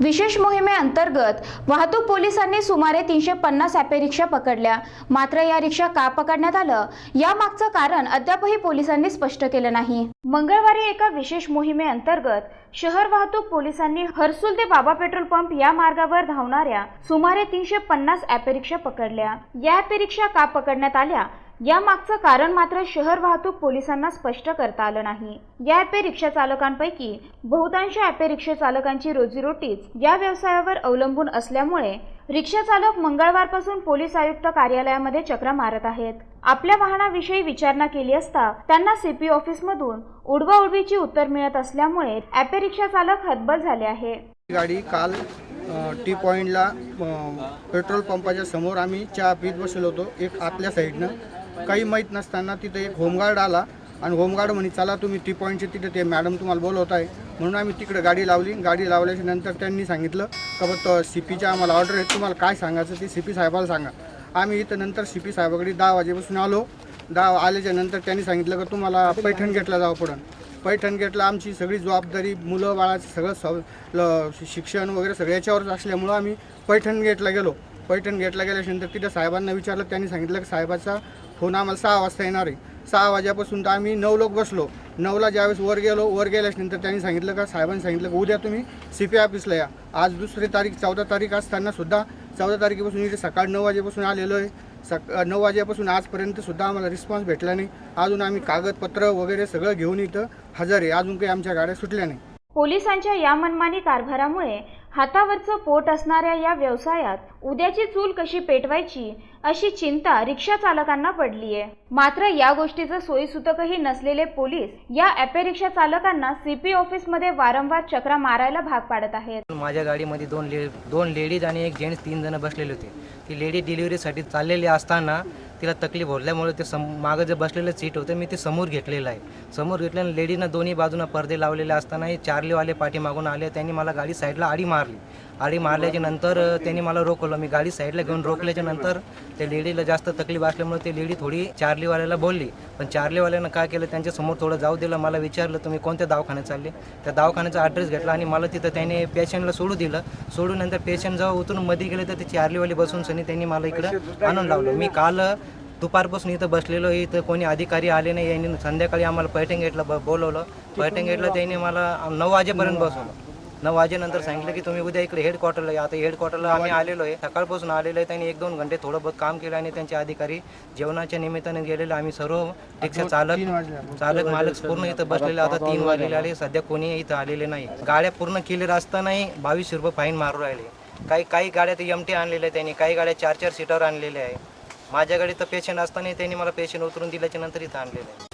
विशेष मोहिमेअंतर्गत वाहतूक पोलिसांनी सुमारे तीनशे पन्नास ॲपे रिक्षा पकडल्या. मात्र या रिक्षा का पकडण्यात आलं? यामागचं कारण अद्यापही पोलिसांनी स्पष्ट केलं नाही. मंगळवारी एका विशेष मोहिमेअंतर्गत शहर वाहतूक पोलिसांनी हर्सुल ते बाबा पेट्रोल पंप या मार्गावर धावणाऱ्या सुमारे तीनशे पन्नास ॲपे रिक्षा पकडल्या. या ॲपे रिक्षा का पकडण्यात आल्या? या मागचं कारण मात्र शहर वाहतूक पोलिसांना स्पष्ट करता आलं नाही. या ॲपे रिक्षा चालकांपैकी बहुतांश ॲपे रिक्षा चालकांची रोजीरोटीच या व्यवसायावर अवलंबून असल्यामुळे रिक्षा चालक मंगळवारपासून पोलीस आयुक्त कार्यालयामध्ये चक्रा मारत आहेत. आपल्या वाहनाविषयी विचारणा केली असता त्यांना सीपी ऑफिसमधून उडवा उडवीची उत्तर मिळत असल्यामुळे ॲपे रिक्षा चालक हतबल झाले आहे. गाडी काल टी पॉईंटला पेट्रोल पंपाच्या समोर आम्ही चहा पीत बसलो होतो. एक आतल्या साईडनं काही माहीत नसताना तिथं एक होमगार्ड आला. आणि होमगार्ड म्हणे चला तुम्ही टी पॉईंटचे तिथे ते मॅडम तुम्हाला बोलवत आहे. म्हणून आम्ही तिकडे गाडी लावली. गाडी लावल्याच्या नंतर त्यांनी सांगितलं का बघ सी पीच्या आम्हाला ऑर्डर आहे तुम्हाला काय सांगायचं ते सी पी साहेबाला सांगा. आम्ही इथं नंतर सी पी साहेबाकडे दहा वाजेपासून आलो. दहा आल्याच्यानंतर त्यांनी सांगितलं का तुम्हाला पैठण गेटला जावं पडन. पैठण गेटला आमची सगळी जबाबदारी मुलं बाळाचं सगळं सव ल- शिक्षण वगैरे सगळं याच्यावरच असल्यामुळं आम्ही पैठण गेटला गेलो. पैठण गेटला गेल्यानंतर तिथं साहेबांना विचारलं. त्यांनी सांगितलं की साहेबाचा हो फोन आम्हाला सहा वाजता येणार आहे. सहा वाजेपासून तर आम्ही नऊ लोक बसलो. नऊला ज्यावेळेस वर गेलो वर गेल्यानंतर त्यांनी सांगितलं का साहेबांनी सांगितलं की उद्या तुम्ही सी पी ऑफिसला या. आज दुसरी तारीख चौदा तारीख असताना सुद्धा चौदा तारखेपासून इथे सकाळ नऊ वाजेपासून आलेलो आहे. सक नऊ वाजेपासून आजपर्यंत सुद्धा आम्हाला रिस्पॉन्स भेटला नाही. अजून आम्ही कागदपत्र वगैरे सगळं घेऊन इथं हजर आहे. अजून काही आमच्या गाड्या सुटल्या नाही. पोलिसांच्या या मनमानी कारभारामुळे हातावरचं पोट असणाऱ्या या व्यवसायात उद्याची चूल कशी पेटवायची अशी चिंता रिक्षा चालकांना पडली आहे मात्र या गोष्टीचं सोयीसुतकही नसलेले पोलीस या ॲपे रिक्षा चालकांना सीपी ऑफिसमध्ये वारंवार चक्रा मारायला भाग पाडत आहेत. माझ्या गाडीमध्ये दोन ले दोन लेडीज आणि एक जेंट्स तीन जण बसलेले होते. ती लेडीज डिलिव्हरीसाठी चाललेली असताना तिला तकलीफ भरल्यामुळे ते सम मागं जे बसलेलं सीट होतं मी ते समोर घेतलेलं आहे. समोर घेतल्यानं लेडीनं दोन्ही बाजूनं पडदे लावलेले असतानाही चार्लीवाले पाठीमागून आले त्यांनी मला गाडी साईडला आडी मारली. आडी मारल्याच्या नंतर त्यांनी मला रोखवलं. मी गाडी साईडला घेऊन रोखल्याच्या नंतर त्या लेडीला जास्त तकलीफ असल्यामुळे ती लेडी थोडी चार्लीवाल्याला बोलली. पण चार्लीवाल्यानं काय केलं त्यांच्यासमोर थोडं जाऊ दिलं. मला विचारलं तुम्ही कोणत्या दवाखान्यात चालले? त्या दवाखान्याचा ॲड्रेस घेतला आणि मला तिथं त्याने पेशंटला सोडू दिलं. सोडून नंतर पेशंट जेव्हा उतरून मध्ये गेले तर ते चार्लीवाली बसून सनी त्यांनी मला इकडं आणून लावलं. मी काल दुपारपासून इथं बसलेलो. इथं कोणी अधिकारी आले नाही यांनी संध्याकाळी आम्हाला पैठण गेटला ब बोलवलं. पैठण गेटला त्यांनी मला नऊ वाजेपर्यंत बसवलं. नऊ वाजेनंतर सांगितलं की तुम्ही उद्या इकडे हेडक्वार्टरला या. आता हेडक्वार्टरला आम्ही आलेलो आहे. सकाळपासून आलेलो आहे. त्यांनी एक दोन घंटे थोडं बहुत काम केलं आणि त्यांचे अधिकारी जेवणाच्या निमित्ताने गेलेले. आम्ही सर्व रिक्षा चालक चालक मालक पूर्ण इथं बसलेले. आता तीन वाजलेले आले सध्या कोणी इथं आलेले नाही. गाड्या पूर्ण क्लिअर असतानाही बावीसशे रुपये फाईन मारू राहिले. काही काही गाड्या ते एमटी आणलेल्या त्यांनी. काही गाड्या चार चार सीटर आणलेल्या आहे. माझ्याकडे तर पेशंट असताना त्यांनी मला पेशंट उतरून दिल्याच्या नंतर इथं आणलेलं आहे.